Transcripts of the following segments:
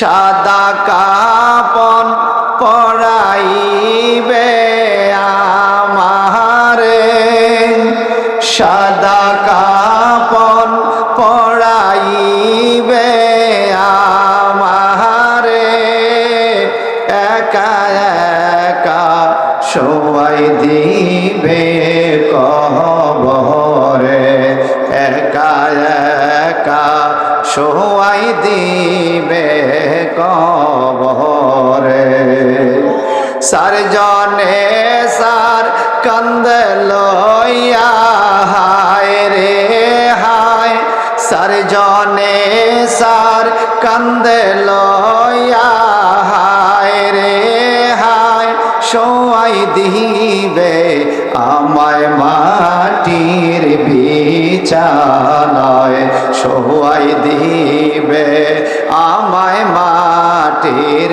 সাদা কাপন পরাইবে আমারে। সাদা কাপন সার জনে সার কান্দ লইয়া হায় রে হায়। সার জনে সার কান্দ লইয়া হায় রে হায়। সবাই দিবে আমায় মাটির বিছানায় সবাই দিবে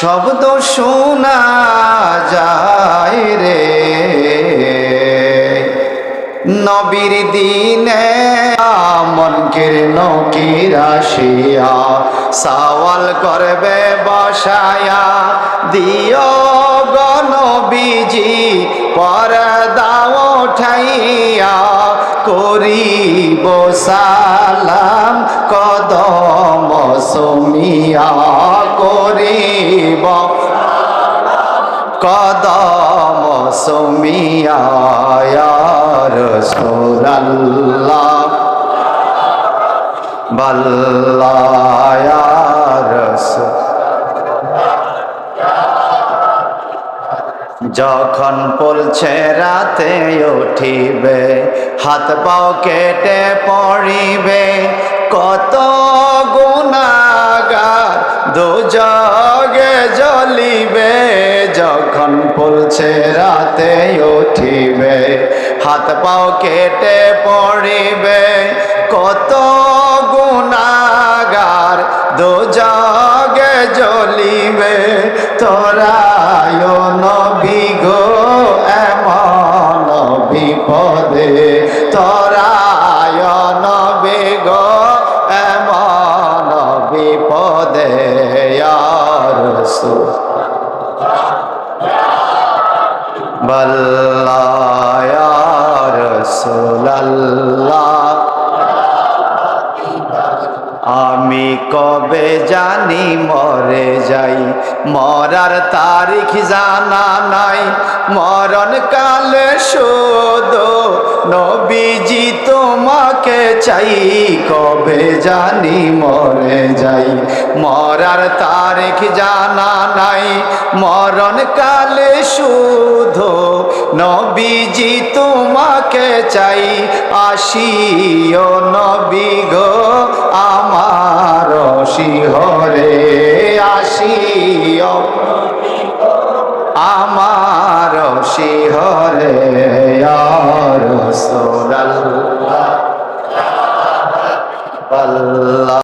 শব্দ শোনা যায় রে। নবীর দিনে মনকের নকির আসিয়া সওয়াল করবে বসায়া। দিও গনবীজি পর দাও ঠাইয়া করিব সালাম কদম সমিয়া করিব। কদম সুমিয়া রসুল্লাহ বল্লায়া যখন পলছে রাতে উঠিবে, হাত পাও কেটে পড়িবে, কত গুণাগার দুজগে জ্বলিবে, যখন পলছে রাতে উঠিবে, হাত পাও কেটে পড়িবে। কত গুণাগার দু জগে জ্বলিবে তোরায় রসুল্লাহ আমি কবে জানি মরে যাই। মরার তারিখ জানা নাই। মরণ কালে শোধ। নবীজি তোমাকে চাই। কবে জানি মরে যাই। মরার তারিখ জানা নাই। মরণ কালে শুধু। নবীজি তোমাকে চাই আসিও নবী গো আমার শিহরে আসিও আমার শিহরে আর সোরাল